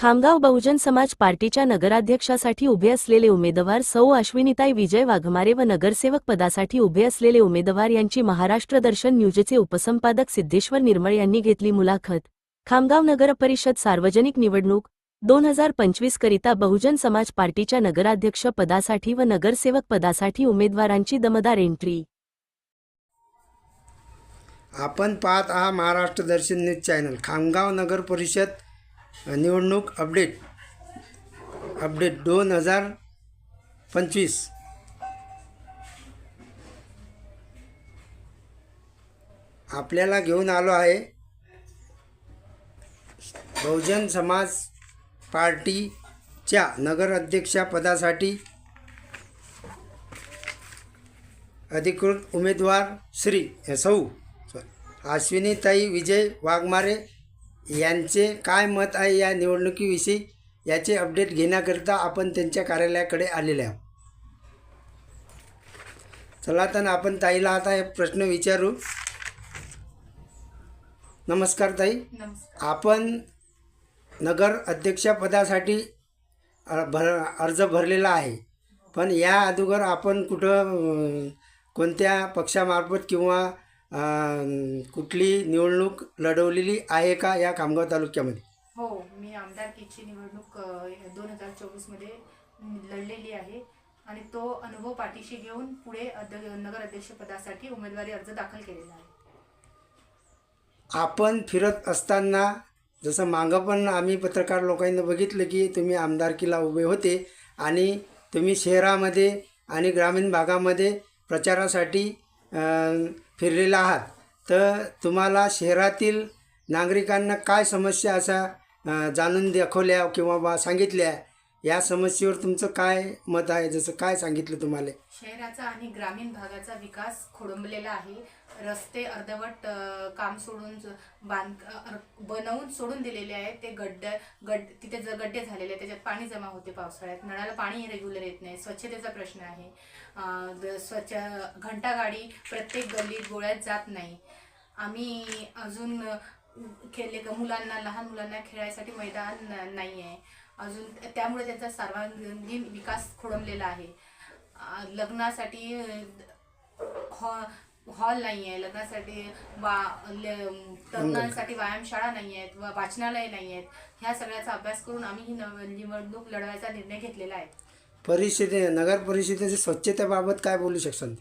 खामगाव बहुजन समाज पार्टीच्या नगराध्यक्षासाठी उभे असलेले उमेदवार सौ अश्विनीताई विजय वाघमारे व नगरसेवक पदासाठी उभे असलेले उमेदवार यांची महाराष्ट्र दर्शन न्यूजचे उपसंपादक सिद्धेश्वर निर्मळ यांनी घेतली मुलाखत. खामगाव नगर परिषद सार्वजनिक निवडणूक दोन हजार पंचवीस करिता बहुजन समाज पार्टीच्या नगराध्यक्ष पदासाठी व नगरसेवक पदासाठी उमेदवारांची दमदार एंट्री. आपण पाहत आहात महाराष्ट्र दर्शन न्यूज चॅनल खामगाव नगर परिषद निवडणूक अपडेट. अपडेट दोन हजार पंचवीस. आपल्याला घेऊन आलो आहे बहुजन समाज पार्टीच्या नगराध्यक्षपदासाठी अधिकृत उमेदवार श्री सौ अश्विनीताई विजय वाघमारे यांचे काय मत आहे या निवडणुकीविषयी? याचे अपडेट घेण्याकरिता आपण त्यांच्या कार्यालयाकडे आलेले आहोत. चला तर आपण ताईला आता एक प्रश्न विचारू. नमस्कार ताई. आपण नगर अध्यक्षपदासाठी भर अर्ज भरलेला आहे. पण या अगोदर आपण कुठं कोणत्या पक्षामार्फत किंवा कुठली निवडणूक लढवलेली आहे का या खामगाव तालुक्यामध्ये? हो मी आमदारकीची निवडणूक दोन हजार चोवीसमध्ये लढलेली आहे. आणि तो अनुभव पाठीशी घेऊन पुढे नगर अध्यक्षपदासाठी उमेदवारी अर्ज दाखल केलेला आहे. आपण फिरत असताना जसं मागं पण आम्ही पत्रकार लोकांना बघितलं की तुम्ही आमदारकीला उभे होते आणि तुम्ही शहरामध्ये आणि ग्रामीण भागामध्ये प्रचारासाठी फिरलेला आहात. तर तुम्हाला शहरातील नागरिकांना काय समस्या असा जाणून दाखवल्या किंवा बा सांगितल्या या समस्येवर तुमचं काय मत आहे? जसं काय सांगितलं तुम्हाला? शहराचा आणि ग्रामीण भागाचा विकास खोडंबलेला आहे. रस्ते अर्धवट काम सोडून ज- बांध बनवून सोडून दिलेले आहेत. ते गड्ड गड तिथे जर गड्डे झालेले आहेत. त्याच्यात पाणी जमा होते पावसाळ्यात. नळाला पाणी रेग्युलर येत नाही. स्वच्छतेचा प्रश्न आहे. अ, द- स्वच्छ घंटागाडी प्रत्येक गल्लीत गोळ्यात जात नाही. आम्ही अजून खेळले का? मुलांना लहान मुलांना खेळायसाठी मैदान नाही आहे अजून त्यामुळे त्यांचा सर्वांगीण विकास खोळंबलेला आहे. लग्नासाठी हॉ हॉल नाही आहे. लग्नासाठी वा तरुणांसाठी व्यायामशाळा नाही आहेत वा वाचनालय नाही आहेत. ह्या सगळ्याचा अभ्यास करून आम्ही ही नव- निवडणूक लढवायचा निर्णय घेतलेला आहे. परिषदे नगर परिषदेच्या स्वच्छतेबाबत काय बोलू शकसान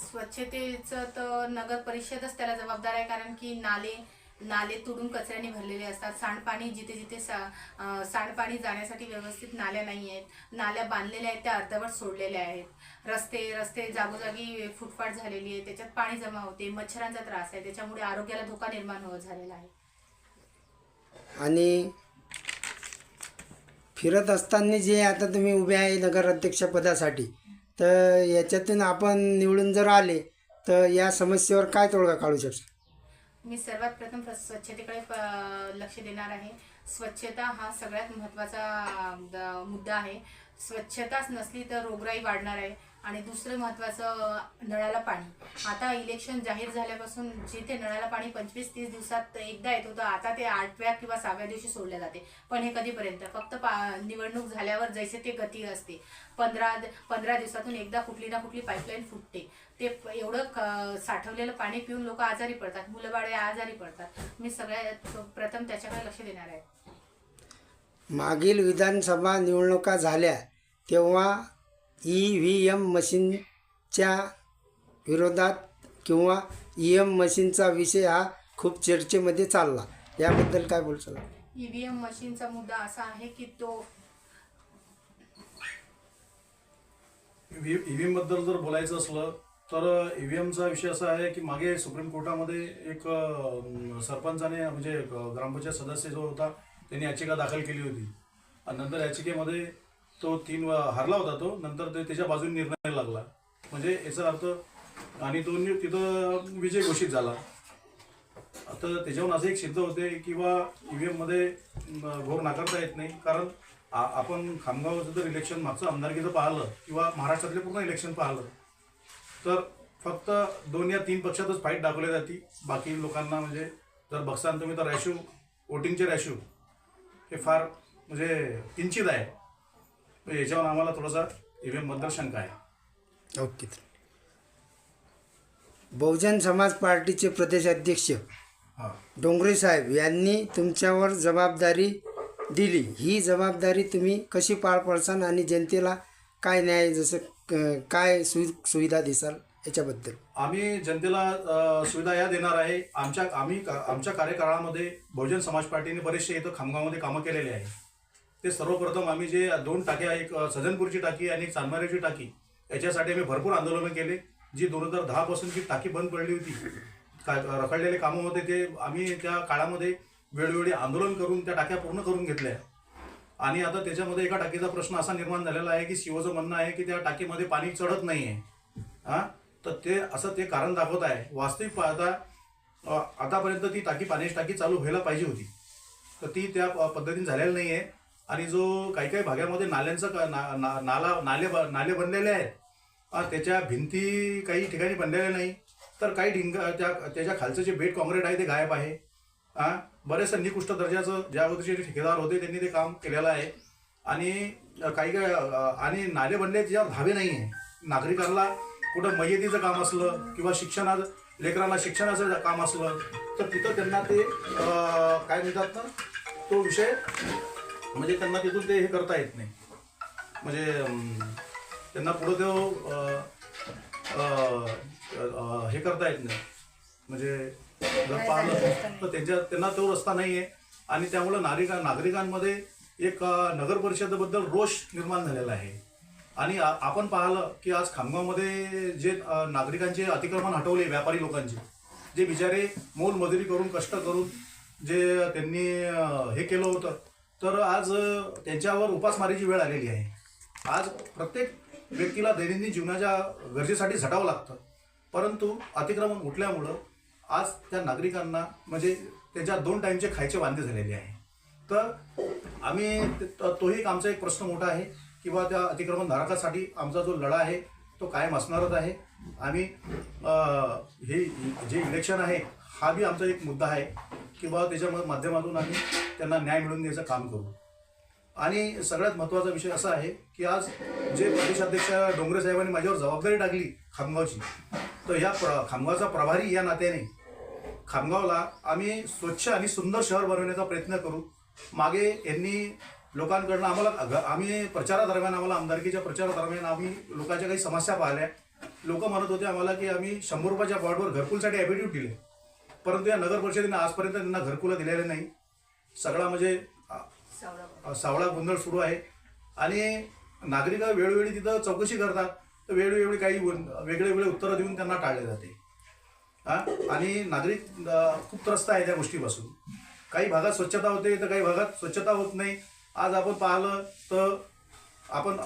स्वच्छतेचं तर नगर परिषदच त्याला जबाबदार आहे. कारण की नाले नाले तुडून कचऱ्याने भरलेले असतात. सांडपाणी जिथे जिथे सा सांडपाणी जाण्यासाठी व्यवस्थित नाल्या नाही आहेत. नाल्या बांधलेल्या आहेत त्या अर्धवट सोडलेल्या आहेत. रस्ते रस्ते जागोजागी फुटपाट झालेली आहे त्याच्यात पाणी जमा होते. मच्छरांचा त्रास आहे. त्याच्यामुळे आरोग्याला धोका निर्माण होत झालेला आहे. आणि फिरत असताना जे आता तुम्ही उभे आहे नगर अध्यक्षपदासाठी तर याच्यातून आपण निवडून जर आले तर या समस्येवर काय तोडगा काढू शकतो? मी सर्वात प्रथम स्वच्छतेकडे लक्ष देणार आहे. स्वच्छता हा सगळ्यात महत्त्वाचा मुद्दा आहे. स्वच्छताच नसली तर रोगराई वाढणार आहे. आणि दुसरं महत्त्वाचं नळाला पाणी. आता इलेक्शन जाहीर झाल्यापासून जिथे नळाला पाणी पंचवीस तीस दिवसात एकदा येत होतं आता ते आठव्या किंवा सहाव्या दिवशी सोडले जाते. पण हे कधीपर्यंत? फक्त पा निवडणूक झाल्यावर जैसे ते गती असते. पंधरा पंधरा दिवसातून एकदा कुठली ना कुठली पाईपलाईन फुटते. ते एवढं क- साठवलेलं पाणी पिऊन लोक आजारी पडतात. मुलं बाळे आजारी पडतात. मी सगळ्यात प्रथम त्याच्याकडे लक्ष देणार आहे. मागील विधानसभा निवडणुका झाल्या तेव्हा ई व्ही एम मशीनच्या विरोधात किंवा ई एम मशीनचा विषय हा खूप चर्चेमध्ये चालला. याबद्दल काय बोलशाल ईव्हीएम मशीनचा मुद्दा असा आहे की तो ईव्हीएमबद्दल जर बोलायचं असलं तर ईव्हीएमचा विषय असा आहे की मागे सुप्रीम कोर्टामध्ये एक सरपंचाने म्हणजे एक ग्रामपंचायत सदस्य जो होता त्यांनी याचिका दाखल केली होती. आणि नंतर याचिकेमध्ये तो तीन हरला होता तो. नंतर ते त्याच्या बाजूने निर्णय लागला. म्हणजे याचा अर्थ आणि तो तिथं विजय घोषित झाला. आता त्याच्याहून असं एक सिद्ध होते किंवा ई व्ही एममध्ये घोर नाकारता येत नाही. कारण आपण खामगावचं जर इलेक्शन मागचं आमदारकीचं पाहिलं किंवा महाराष्ट्रातले पूर्ण इलेक्शन पाहिलं तर फक्त दोन या तीन पक्षातच फाईट दाखवली जाते. बाकी लोकांना म्हणजे जर बघसान तुम्ही तर रॅशो वोटिंगचे रॅशो हे फार म्हणजे किंचित आहे. याच्यावर आम्हाला थोडासा ईव्हीएमबद्दल शंका आहे. ओके. बहुजन समाज पार्टीचे प्रदेशाध्यक्ष डोंगरे साहेब यांनी तुमच्यावर जबाबदारी दिली. ही जबाबदारी तुम्ही कशी पार पडसाल आणि जनतेला काय न्याय जसं काय सुवि सुविधा देसाल? याच्याबद्दल आम्ही जनतेला सुविधा या देणार आहे. आमच्या आम्ही आमच्या कार्यकाळामध्ये बहुजन समाज पार्टीने बरेचसे इथं खामगावमध्ये कामं केलेले आहे ते सर्वप्रथम आम्ही जे दोन टाक्या एक सजनपूरची टाकी आणि एक चांदमाऱ्याची टाकी याच्यासाठी आम्ही भरपूर आंदोलनं केले. जी दोन हजार दहा पासूनची टाकी बंद पडली होती का रखडलेले कामं होते ते आम्ही त्या काळामध्ये वेळोवेळी आंदोलन करून त्या टाक्या पूर्ण करून घेतल्या. आणि आता त्याच्यामध्ये एका टाकीचा प्रश्न असा निर्माण झालेला आहे की शिवचं म्हणणं आहे की त्या टाकीमध्ये पाणी चढत नाही आहे हा? तर ते असं ते कारण दाखवत आहे. वास्तविक पाहता आतापर्यंत ती टाकी पाण्याची टाकी चालू व्हायला पाहिजे होती. तर ती त्या प- पद्धतीने झालेली नाही आहे आणि जो काही काही भागामध्ये नाल्यांचं ना- ना- नाला नाले ब- नाले बनलेले आहेत त्याच्या भिंती काही ठिकाणी बनलेल्या नाही. तर काही ढिंग त्या त्याच्या खालचं जे बेड काँक्रीट आहे ते गायब आहे. हां बरेचसं निकृष्ट दर्जाचं ज्या अगोदरचे जे ठेकेदार होते त्यांनी ते काम केलेलं आहे. आणि काही काही आणि नाले बनले त्याच्यावर धावे नाही आहे नागरिकांना कुठं मय्यतीचं काम असलं किंवा शिक्षणाचं लेकरांना शिक्षणाचं काम असलं तर तिथं त्यांना ते काय म्हणतात ना तो विषय म्हणजे त्यांना तिथून ते हे करता येत नाही. म्हणजे त्यांना पुढं तो हे करता येत नाही. म्हणजे जर पाहिलं तर त्यांच्या त्यांना तो रस्ता नाही आहे आणि त्यामुळं नागरिका नागरिकांमध्ये एक नगर परिषदेबद्दल रोष निर्माण झालेला आहे. आणि आपण पाहिलं की आज खामगावमध्ये जे नागरिकांचे अतिक्रमण हटवले व्यापारी लोकांचे जे बिचारे मोलमजुरी करून कष्ट करून जे त्यांनी हे केलं होतं तर आज त्यांच्यावर उपासमारीची वेळ आलेली आहे. आज प्रत्येक व्यक्तीला दैनंदिन जीवनाच्या गरजेसाठी झटावं लागतं. परंतु अतिक्रमण उठल्यामुळं आज त्या नागरिकांना म्हणजे त्याच्या दोन टाईमचे खायचे वांदे झालेले आहे. तर आम्ही तोही एक आमचा एक प्रश्न मोठा आहे. किंवा त्या अतिक्रमण धारकासाठी आमचा जो लढा आहे तो कायम असणारच आहे. आम्ही हे जे इलेक्शन आहे हा बी आमचा एक मुद्दा आहे किंवा त्याच्या माध्यमातून आम्ही त्यांना न्याय मिळवून द्यायचं काम करू. आणि सगळ्यात महत्त्वाचा विषय असा आहे की आज जे प्रदेशाध्यक्ष डोंगरे साहेबांनी माझ्यावर जबाबदारी टाकली खामगावची तर या प्र खामगावचा प्रभारी या नात्याने खामगावला आम्ही स्वच्छ आणि सुंदर शहर बनवण्याचा प्रयत्न करू. मागे यांनी लोकांकडनं आम्हाला आम्ही प्रचारादरम्यान आम्हाला आमदारकीच्या प्रचारादरम्यान आम्ही लोकांच्या काही समस्या पाहिल्या. लोक म्हणत होते आम्हाला की आम्ही शंभर रुपयाच्या बॉर्डवर घरकुलसाठी ॲफिडेव्हिट दिले. परंतु या नगर परिषदेने आजपर्यंत त्यांना घरकुलं दिलेले नाही. सगळा म्हणजे सावळा. गोंधळ सुरू आहे. आणि नागरिक वेळोवेळी तिथं चौकशी करतात. तर वेळोवेळी काही वेगळे वेगळे उत्तरं देऊन त्यांना टाळले जाते. हा आणि नागरिक खूप त्रस्त आहे त्या गोष्टीपासून. काही भागात स्वच्छता होते तर काही भागात स्वच्छता होत नाही. आज आपण पाहिलं तर आपण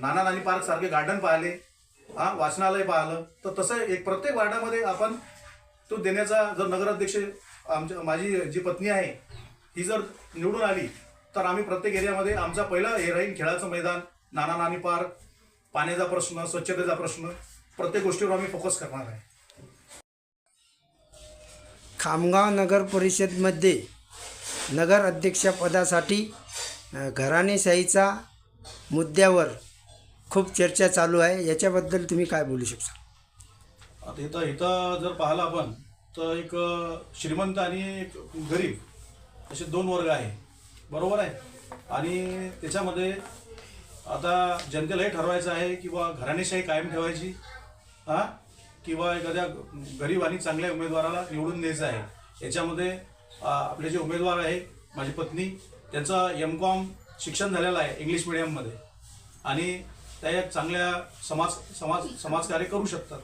नाना नानी पार्क सारखे गार्डन पाहिले हा वाचनालय पाहिलं. तर तसं एक प्रत्येक वार्डामध्ये आपण तो देण्याचा जर नगराध्यक्ष आमच्या माझी जी पत्नी आहे ही जर निवडून आली तर आम्ही प्रत्येक एरियामध्ये आमचा पहिला हे राहील खेळाचं मैदान नाना नानी पार्क पाण्याचा प्रश्न स्वच्छतेचा प्रश्न प्रत्येक गोष्टीवर आम्ही फोकस करणार आहे. खामगाव नगर परिषदमध्ये नगर अध्यक्षपदासाठी घराणेशाहीचा मुद्द्यावर खूप चर्चा चालू आहे. याच्याबद्दल तुम्ही काय बोलू शकता? आता इथं इथं जर पाहिलं आपण तर एक श्रीमंत आणि एक गरीब असे दोन वर्ग आहे. बरोबर आहे? आणि त्याच्यामध्ये आता जनतेलाही ठरवायचं आहे किंवा घराणेशाही कायम ठेवायची हां? किंवा एखाद्या गरीब आणि चांगल्या उमेदवाराला निवडून द्यायचं आहे. याच्यामध्ये आपले जे उमेदवार आहे माझी पत्नी त्यांचं एम कॉम शिक्षण झालेलं आहे इंग्लिश मिडियममध्ये आणि त्या एक चांगल्या समाज समाज समाजकार्य करू शकतात.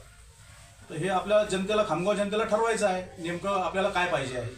तर हे आपल्या जनतेला खामगाव जनतेला ठरवायचं आहे नेमकं आपल्याला काय पाहिजे आहे.